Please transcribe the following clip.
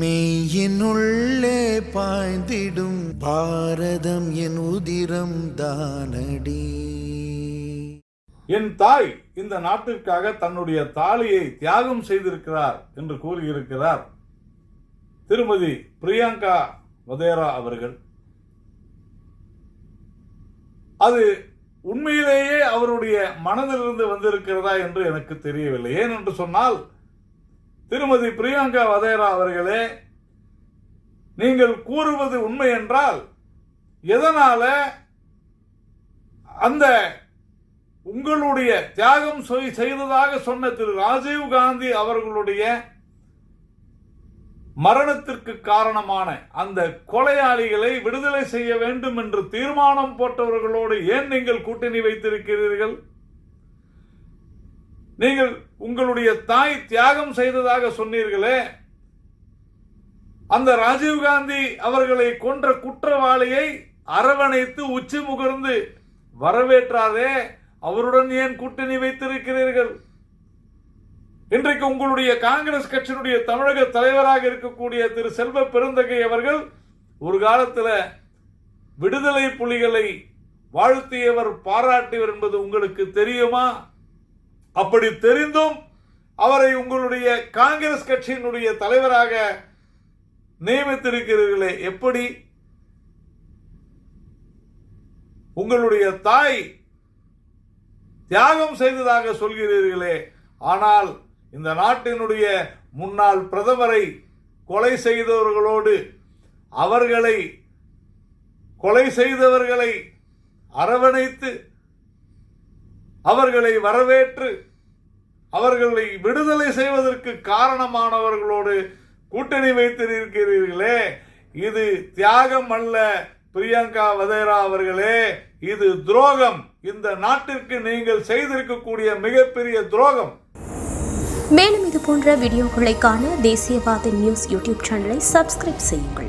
மெய்யினுள்ளே பாய்ந்திடும் பாரதம் என் உதிரம் தானடி. என் தாய் இந்த நாட்டிற்காக தன்னுடைய தாலியை தியாகம் செய்திருக்கிறார் என்று கூறியிருக்கிறார் திருமதி பிரியங்கா வதேரா அவர்கள். அது உண்மையிலேயே அவருடைய மனதிலிருந்து வந்திருக்கிறதா என்று எனக்கு தெரியவில்லை. ஏன் என்று சொன்னால் திருமதி பிரியங்கா வதேரா அவர்களே நீங்கள் கூறுவது உண்மை என்றால் எதனால அந்த உங்களுடைய தியாகம் செய்ததாக சொன்ன திரு ராஜீவ் காந்தி அவர்களுடைய மரணத்திற்கு காரணமான அந்த கொலையாளிகளை விடுதலை செய்ய வேண்டும் என்று தீர்மானம் போட்டவர்களோடு ஏன் நீங்கள் கூட்டணி வைத்திருக்கிறீர்கள்? நீங்கள் உங்களுடைய தாய் தியாகம் செய்ததாக சொன்னீர்களே அந்த ராஜீவ்காந்தி அவர்களை கொன்ற குற்றவாளியை அரவணைத்து உச்சி முகர்ந்து வரவேற்றாதே அவருடன் ஏன் கூட்டணி வைத்திருக்கிறீர்கள்? இன்றைக்கு உங்களுடைய காங்கிரஸ் கட்சியினுடைய தமிழக தலைவராக இருக்கக்கூடிய திரு செல்வ பெருந்தகை அவர்கள் ஒரு காலத்தில் விடுதலை புலிகளை வாழ்த்தியவர் பாராட்டியவர் என்பது உங்களுக்கு தெரியுமா? அப்படி தெரிந்தும் அவரை உங்களுடைய காங்கிரஸ் கட்சியினுடைய தலைவராக நியமித்திருக்கிறீர்களே எப்படி? உங்களுடைய தாய் தியாகம் செய்ததாக சொல்கிறீர்களே ஆனால் இந்த நாட்டினுடைய முன்னாள் பிரதமரை கொலை செய்தவர்களோடு அவர்களை கொலை செய்தவர்களை அரவணைத்து அவர்களை வரவேற்று அவர்களை விடுதலை செய்வதற்கு காரணமானவர்களோடு கூட்டணி வைத்திருக்கிறீர்களே இது தியாகம் அல்ல பிரியங்கா வதேரா அவர்களே இது துரோகம். இந்த நாட்டிற்கு நீங்கள் செய்திருக்கக்கூடிய மிகப்பெரிய துரோகம். மேலும் இது போன்ற வீடியோக்களை காண தேசியவாத நியூஸ் யூடியூப் சேனலை சப்ஸ்கிரைப் செய்யுங்கள்.